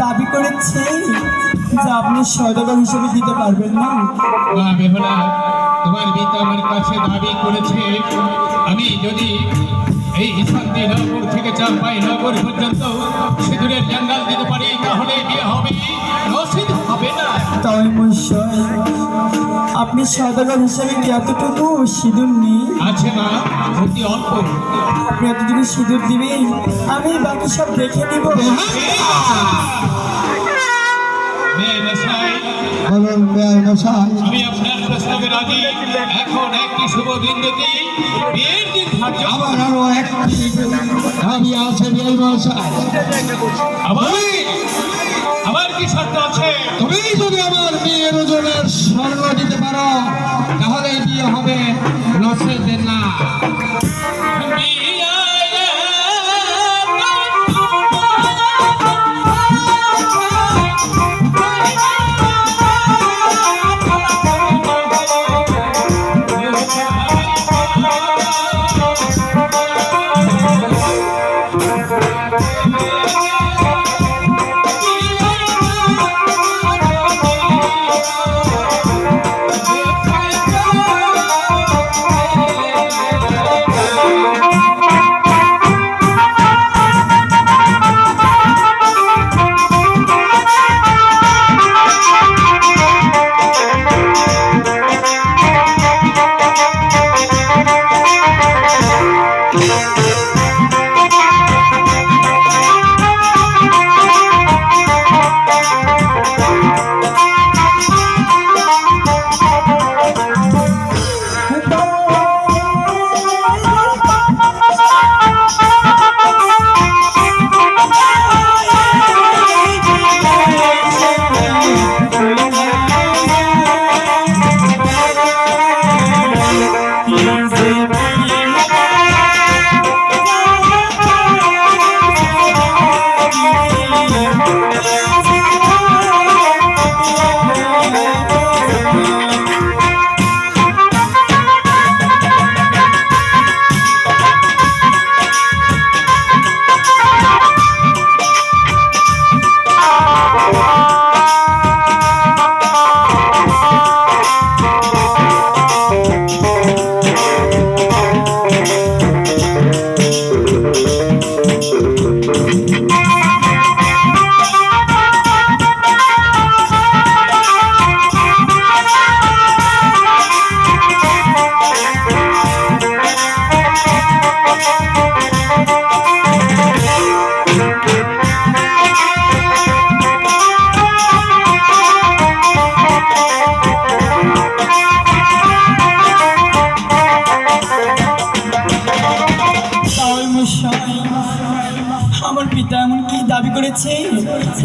দাবি করেছে যে আপনি সদাগর হিসেবে দিতে পারবেন না। না বেহলা, তোমার পিতা আমার কাছে দাবি করেছে, আমি যদি এই শান্তি নগর থেকে চাম্পাই নগর পর্যন্ত সিঁদুরের জঙ্গাল দিতে পারি, তাহলে বিয়ে হবে? সদাগর হিসেবে কি এতটুকু সিঁদুর নেই? আছে মা অতি অল্প। আপনি এতটুকু সিঁদুর দিবেন? আমি বাকি সব দেখে নিব। মেয়ে মশাই বলুন বেয়াই মশাই। আমি আপনার প্রস্তাবে রাজি। এখন একটি শুভ দিন দেখি বিয়ের দিন ধার্য। আবার আরও একটি দাবি আছে বেয়াই মশাই। আমার আমার কি শর্ত আছে? তুমি ওজনের স্বর্ণ দিতে পারো তাহলে বিয়ে হবে নসেদে না team. Since